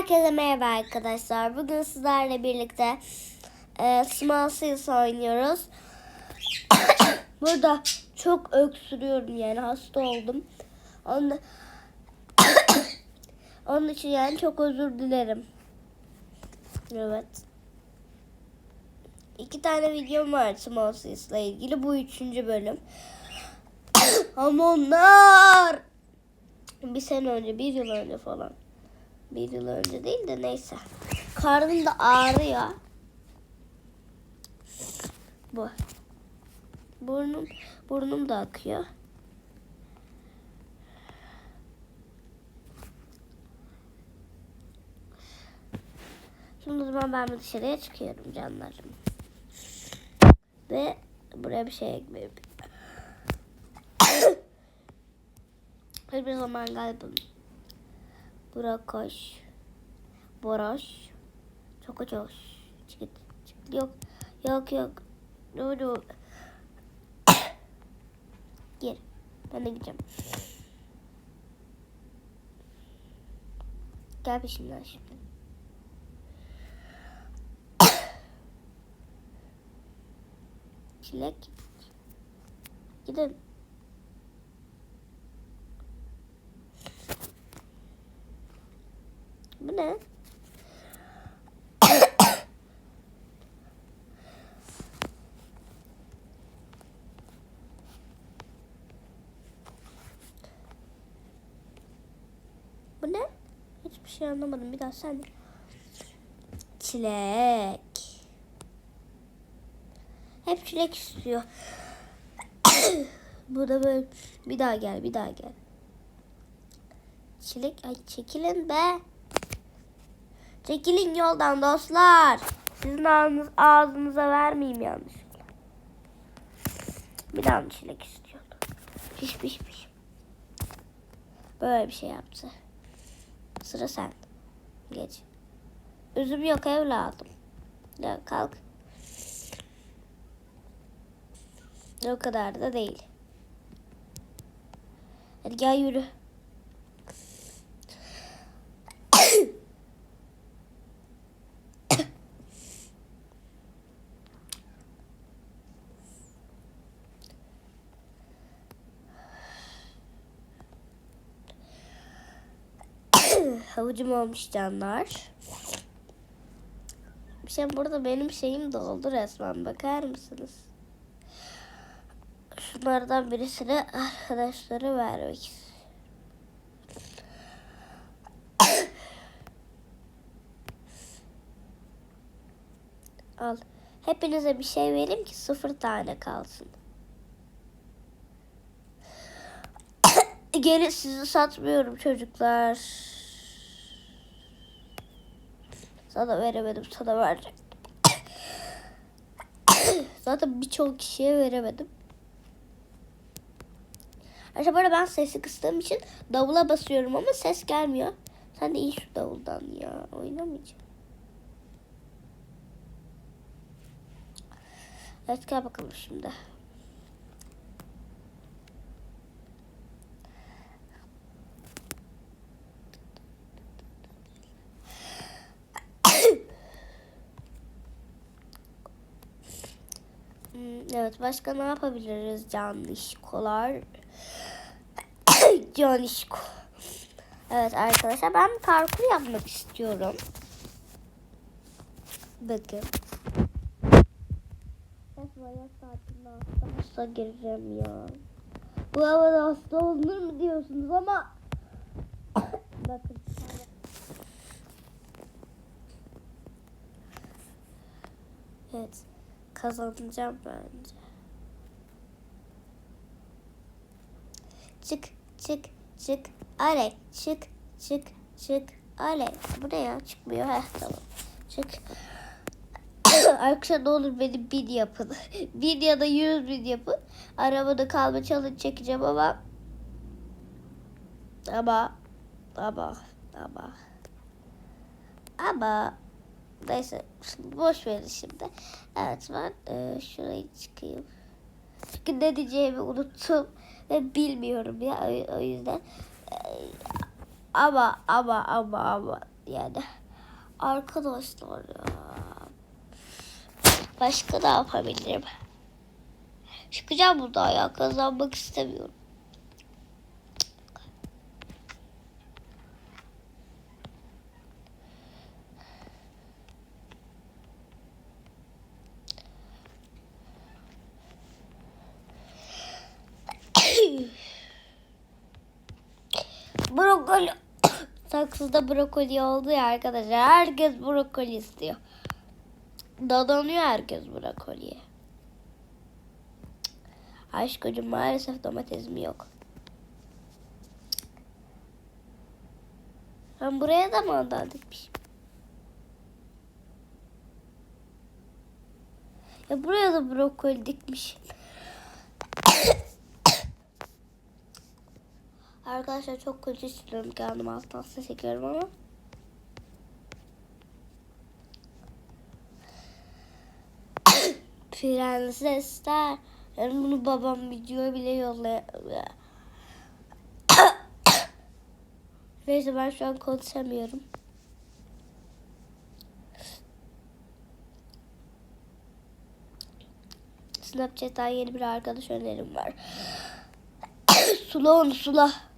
Herkese merhaba arkadaşlar. Bugün sizlerle birlikte e, Small Seals oynuyoruz. Burada çok öksürüyorum yani hasta oldum. Onun, Onun için yani çok özür dilerim. Evet. İki tane videom var Small Seals ile ilgili. Bu üçüncü bölüm. Ama onlar bir sene önce, bir yıl önce falan. Bir yıl önce değil de neyse. Karnım da ağrıyor. Bu. Burnum, burnum da akıyor. Şimdi o zaman ben bir dışarıya çıkıyorum canlarım. Ve buraya bir şey ekmeğim. Hiçbir zaman kalbim. Burakoş. Boroş. Çok. Çıkıt. Çıkıt. Yok. Yok yok. Dur dur. Gir. Ben de gideceğim. Gel peşimden şimdi. Çilek. Gidin. Ne? Bu ne? Hiçbir şey anlamadım. Bir daha sen. Çilek. Hep çilek istiyor. Bu da böyle. Bir daha gel, bir daha gel. Çilek, ay çekilin be. Çekilin yoldan dostlar. Sizin ağzınız, ağzınıza vermeyeyim yanlışlıkla. Bir daha çilek istiyordu? Piş piş piş. Böyle bir şey yaptı. Sıra sen. Geç. Üzüm yok evladım. Ya kalk. O kadar da değil. Hadi gel yürü. Havucum olmuş canlar. Bir şey burada benim şeyim doldu resmen. Bakar mısınız? Şunlardan birisini arkadaşları vermek istiyorum. Al. Hepinize bir şey vereyim ki sıfır tane kalsın. Gelin sizi satmıyorum çocuklar. Sana veremedim, sana vereceğim. Zaten birçok kişiye veremedim. Ayrıca böyle ben sesi kıstığım için davula basıyorum ama ses gelmiyor. Sen de iyi şu davuldan ya. Oynamayacağım. Evet gel bakalım şimdi. Hmm, Evet başka ne yapabiliriz canlışkolar? Canlışko. Evet arkadaşlar ben parkur yapmak istiyorum. Bakın. Ben yaz tatilinde hasta hasta gireceğim ya. Bu havada hasta olunur mu diyorsunuz ama bakın. Evet. Kazanacağım bence. Çık çık. Ale çık çık çık. Ale. Bu ne ya? Çıkmıyor. Heh tamam. Çık. Arkadaşlar ne olur beni bin yapın. bin ya da yüz bin yapın. Arabada kalma challenge çekeceğim ama ama ama ama ama neyse boş verin şimdi. Evet ben e, şuraya çıkayım. Çünkü ne diyeceğimi unuttum bilmiyorum ya o, yüzden. E, ama ama ama ama yani. Arkadaşlar ya. Başka ne yapabilirim? Çıkacağım buradan ya. Kazanmak istemiyorum. brokoli saksıda brokoli oldu ya arkadaşlar. Herkes brokoli istiyor. Dadanıyor herkes brokoliye. Aşkım maalesef domatesim yok. Ben buraya da mandal dikmişim. Ya buraya da brokoli dikmişim. Arkadaşlar çok kötü hissediyorum kendimi hastası çekiyorum ama. Prensesler. Yani bunu babam videoya bile yollay. Neyse ben şu an konuşamıyorum. Snapchat'ten yeni bir arkadaş önerim var. sula onu sula.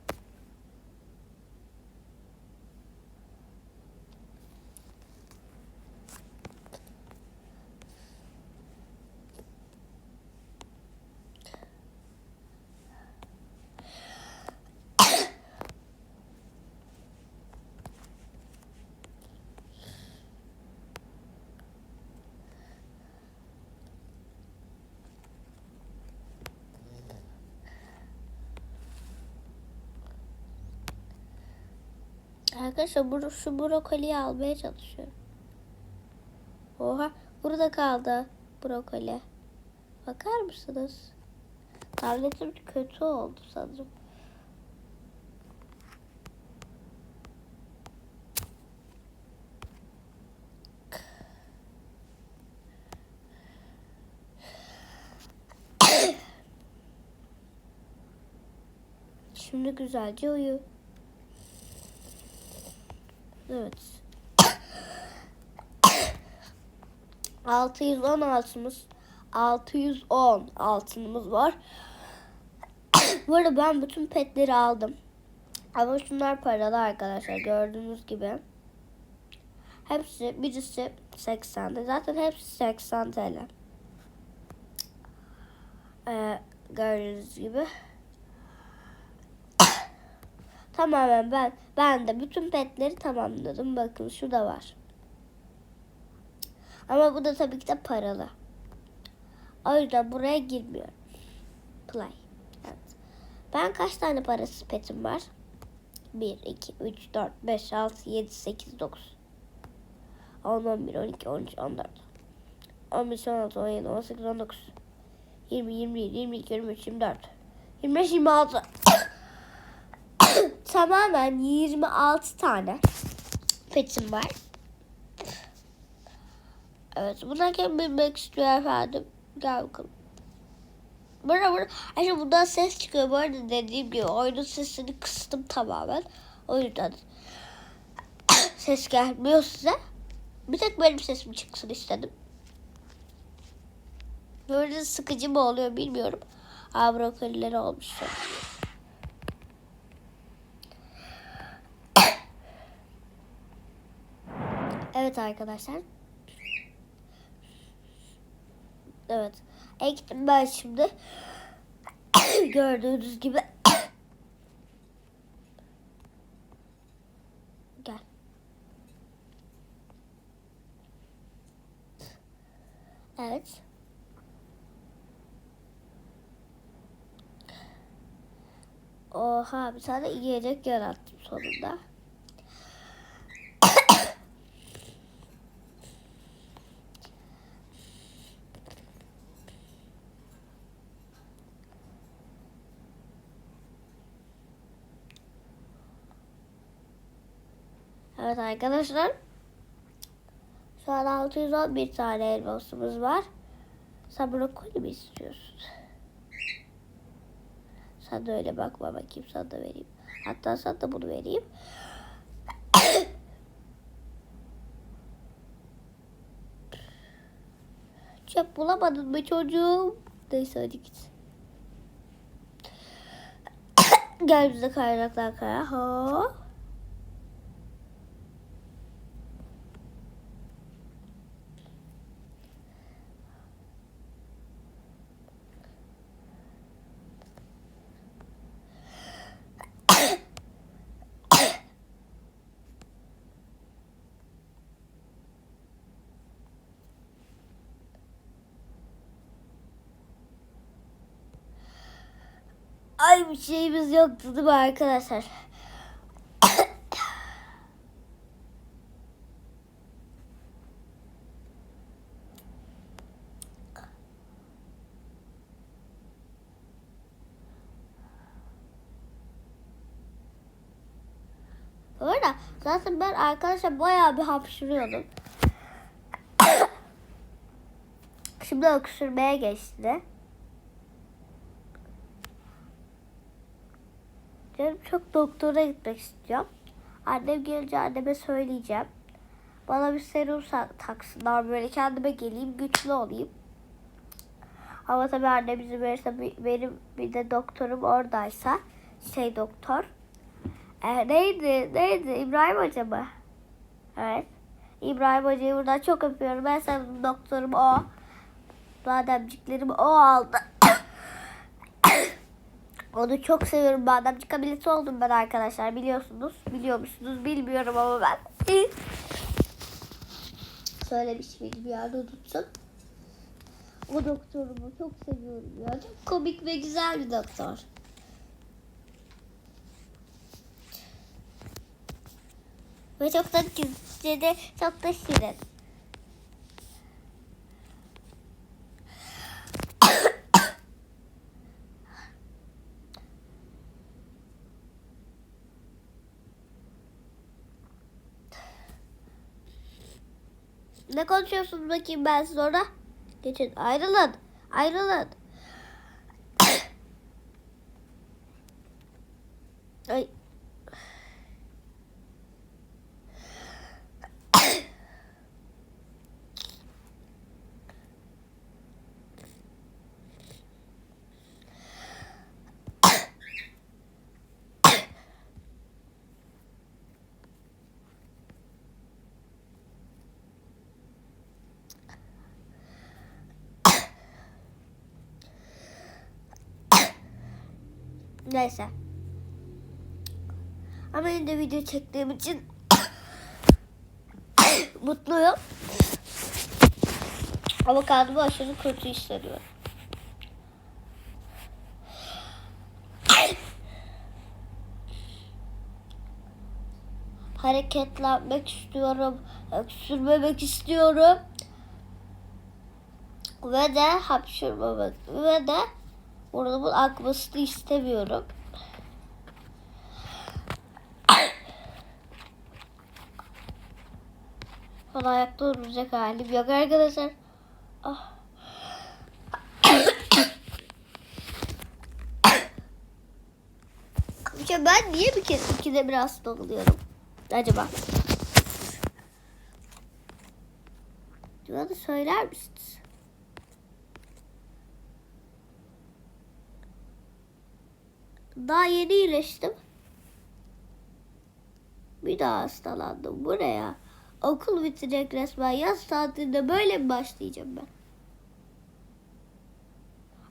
Arkadaşlar bu, şu brokoliyi almaya çalışıyorum. Oha burada kaldı brokoli. Bakar mısınız? Tabletim kötü oldu sanırım. Şimdi güzelce uyu. Evet. 610 altımız 610 altınımız var. Bu arada ben bütün petleri aldım. Ama şunlar paralı arkadaşlar gördüğünüz gibi. Hepsi birisi 80 Zaten hepsi 80 TL. Ee, gördüğünüz gibi. Tamamen ben ben de bütün petleri tamamladım. Bakın şu da var. Ama bu da tabii ki de paralı. O yüzden buraya girmiyorum. Play. Evet. Ben kaç tane parası petim var? 1, 2, 3, 4, 5, 6, 7, 8, 9. 10, 11, 12, 13, 14. 15, 16, 17, 18, 19. 20, 21, 22, 23, 24. 25, 26. tamamen 26 tane petim var. Evet buna kim bilmek istiyor efendim? Gel bakalım. Burada burada. Ayrıca bundan ses çıkıyor. Bu arada dediğim gibi oyunun sesini kıstım tamamen. O yüzden ses gelmiyor size. Bir tek benim sesim çıksın istedim. Böyle sıkıcı mı oluyor bilmiyorum. Aa brokolileri olmuş. Sonra. Evet arkadaşlar. Evet. Ektim ben şimdi. Gördüğünüz gibi. Gel. Evet. Oha bir tane yiyecek yarattım sonunda. arkadaşlar. Şu an 611 tane elmasımız var. Sen brokoli mi istiyorsun? Sen öyle bakma bakayım sana da vereyim. Hatta sana da bunu vereyim. Çöp bulamadın mı çocuğum? Neyse hadi git. Gel bize kaynaklar kaya. Ha. Bir şeyimiz yoktu değil mi arkadaşlar? Bu arada zaten ben arkadaşlar bayağı bir hapşırıyordum. Şimdi öksürmeye geçti. Canım çok doktora gitmek istiyorum. Annem gelince anneme söyleyeceğim. Bana bir serum taksınlar böyle kendime geleyim güçlü olayım. Ama tabii annem izin verirse benim bir de doktorum oradaysa şey doktor. E, neydi neydi İbrahim Hoca mı? Evet. İbrahim Hoca'yı buradan çok öpüyorum. Ben sevdim doktorum o. Bademciklerimi o aldı. Onu çok seviyorum. Bademcik ameliyatı oldum ben arkadaşlar. Biliyorsunuz. Biliyor musunuz? Bilmiyorum ama ben. Söylemiş miydim yani unuttum. O doktorumu çok seviyorum ya. Çok komik ve güzel bir doktor. Ve çok da güzel, çok da şirin. Ne konuşuyorsunuz bakayım ben sonra? Geçin ayrılın. Ayrılın. Ay. Neyse. Ama yine de video çektiğim için mutluyum. Ama kendimi aşırı kötü hissediyorum. Hareketlenmek istiyorum. Öksürmemek istiyorum. Ve de hapşırmamak. Ve de burnumun akmasını istemiyorum. Bana ayakta duracak halim yok arkadaşlar. Ah. Ben niye bir kez ikide bir hasta? Acaba? Bana söyler misiniz? Daha yeni iyileştim. Bir daha hastalandım. Buraya. Okul bitecek resmen. Yaz tatilinde böyle mi başlayacağım ben?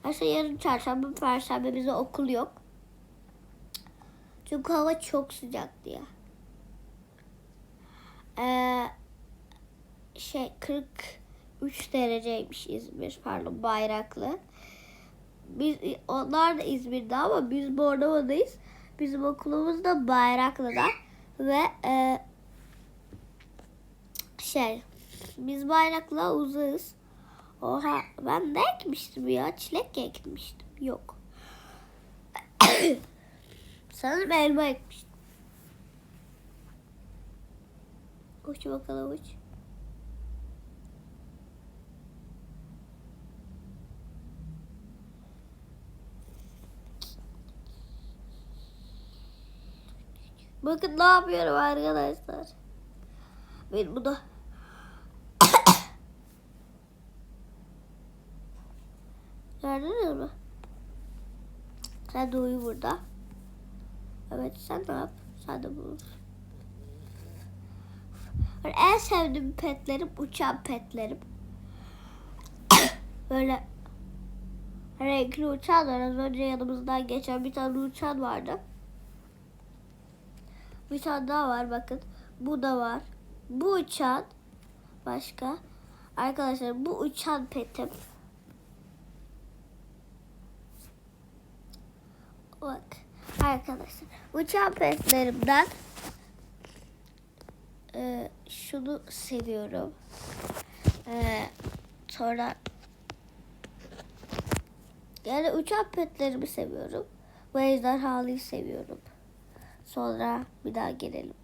Aslında yarın çarşamba, perşembe bize okul yok. Çünkü hava çok sıcak diye. Ee, şey 43 dereceymiş İzmir pardon Bayraklı. Biz onlar da İzmir'de ama biz Bornova'dayız. Bizim okulumuz da Bayraklı'da ve e, şey biz Bayraklı'ya uzağız. Oha ben ne ekmiştim ya? Çilek ekmiştim. Yok. Sanırım elma ekmiştim. Uç bakalım uç. Bakın ne yapıyorum arkadaşlar. Ben bu da Gördünüz mü? Sen de uyu burada. Evet sen ne yap? Sen de bunu. En sevdiğim petlerim uçan petlerim. Böyle renkli uçanlar. Az önce yanımızdan geçen bir tane uçan vardı. Bir tane daha var bakın. Bu da var. Bu uçan. Başka. Arkadaşlar bu uçan petim. Bak arkadaşlar. Uçan petlerimden e, şunu seviyorum. E, sonra yani uçan petlerimi seviyorum. Bu ejderhalıyı seviyorum. Sonra bir daha gelelim.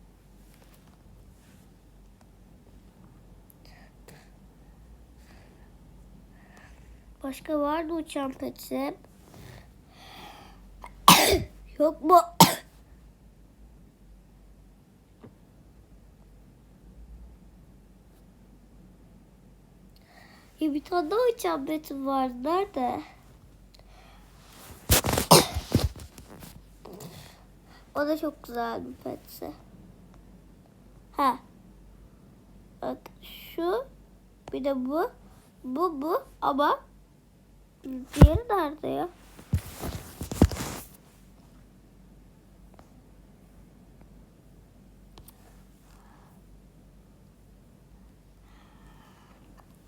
Başka var mı uçan petim? Yok mu? Ya bir tane daha uçan petim var. Nerede? O da çok güzel bir petse. Ha. Bak şu bir de bu. Bu bu ama diğeri nerede ya?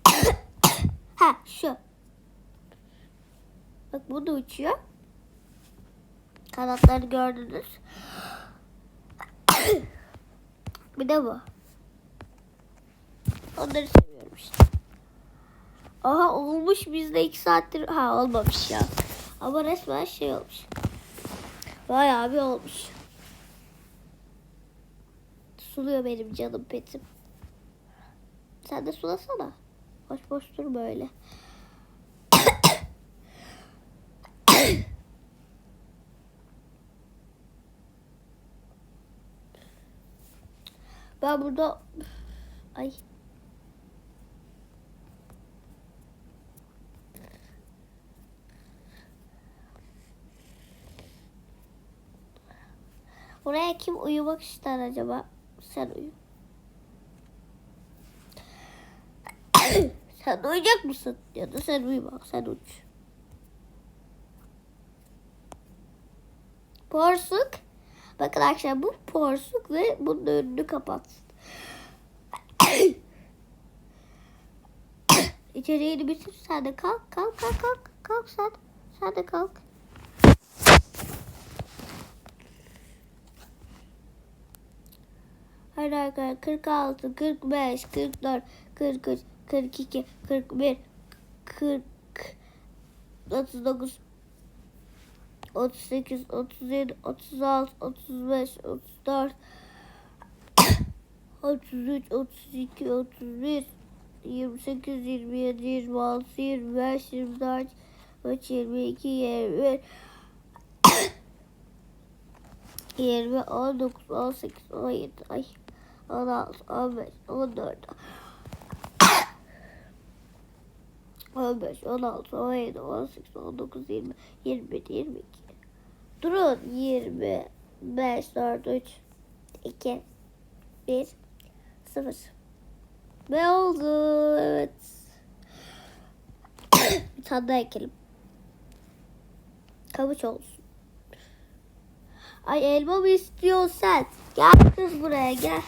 ha şu. Bak bu da uçuyor. Kanatları gördünüz. bir de bu. Onları seviyorum işte. Aha olmuş bizde iki saattir. Ha olmamış ya. Ama resmen şey olmuş. Bayağı bir olmuş. Suluyor benim canım petim. Sen de sulasana. Boş boş dur böyle. Ben burada ay Oraya kim uyumak ister acaba? Sen uyu. sen uyuyacak mısın? Ya da sen uyuma. Sen uç. Porsuk. Bakın arkadaşlar bu porsuk ve bunun önünü kapatsın. İçeriğini bitir. Sen de kalk. Kalk kalk kalk. Kalk sen. Sen de kalk. Hadi arkadaşlar 46, 45, 44, 43, 42, 41, 40, 39, 38, 37, 36, 35, 34, 33, 32, 31, 28, 27, 26, 25, 24, 22, 21, 20, 19, 18, 17, ay, 16, 15, 14, 15, 16, 17, 18, 19, 20, 21, 22. Durun. 20, 5, 4, 3, 2, 1, 0. Ve oldu. Evet. Bir tane daha ekelim. Kavuç olsun. Ay elma mı istiyorsun sen? Gel kız buraya gel.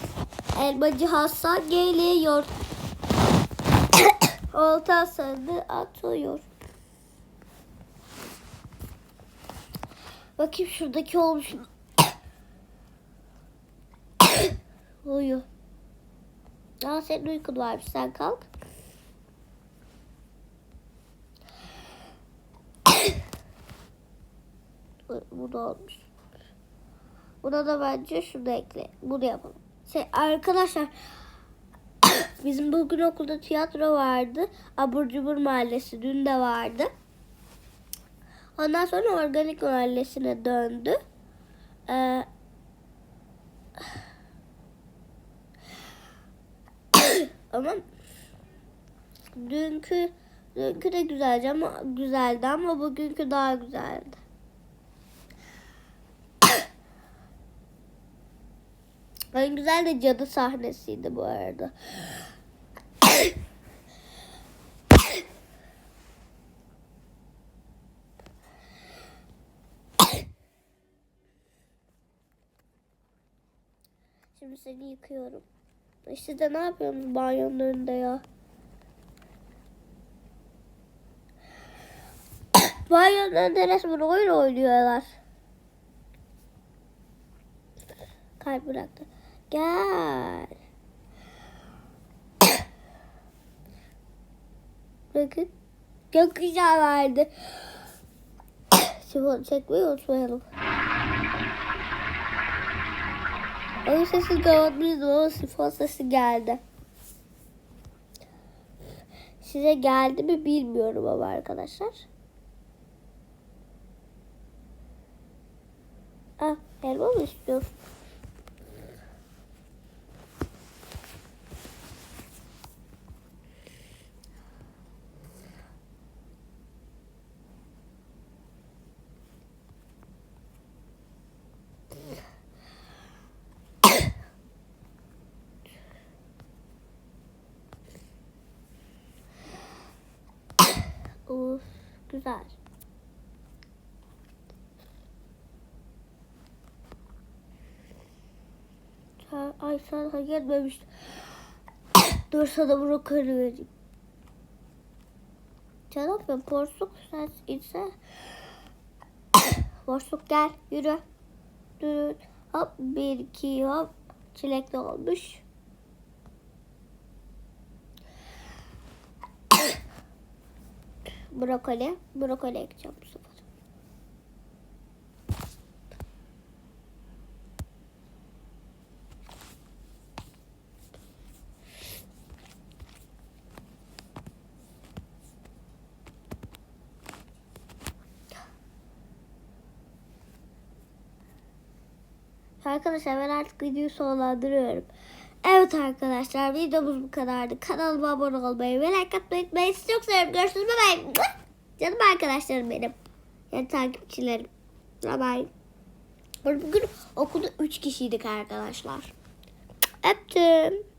Elmacı Hasan geliyor. Olta sandı atıyor. Bakayım şuradaki olmuş mu? Uyu. Daha senin uykun varmış. Sen kalk. Bu da olmuş. Buna da bence şunu ekle. Bunu yapalım. Şey, arkadaşlar bizim bugün okulda tiyatro vardı. Abur Cubur Mahallesi dün de vardı. Ondan sonra organik mahallesine döndü. Ee, ama dünkü Dünkü de güzeldi ama güzeldi ama bugünkü daha güzeldi. En güzel de cadı sahnesiydi bu arada. Şimdi seni yıkıyorum. İşte de ne yapıyorsunuz banyonun önünde ya? Banyonun önünde resmen oyun oynuyorlar. Kalp bıraktı. Gel. Bakın. Çok güzel vardı. Sifon çekmeyi unutmayalım. Oyun sesi kapatmıştım ama sifon sesi geldi. Size geldi mi bilmiyorum ama arkadaşlar. Ah, elma mı istiyorsun? Of, güzel. Ay sana gelmemiş. Dur sana brokoli vereyim. Canım ben porsuk sen ise. porsuk gel yürü. Dur. Hop bir iki hop. Çilekli olmuş. Brokoli. Brokoli ekeceğim bu sefer. Arkadaşlar ben artık videoyu sonlandırıyorum. Evet arkadaşlar videomuz bu kadardı. Kanalıma abone olmayı ve like atmayı unutmayın. Sizi çok seviyorum. Görüşürüz. Bye bye. Canım arkadaşlarım benim. Yani takipçilerim. Bye bye. Bugün okulda 3 kişiydik arkadaşlar. Öptüm.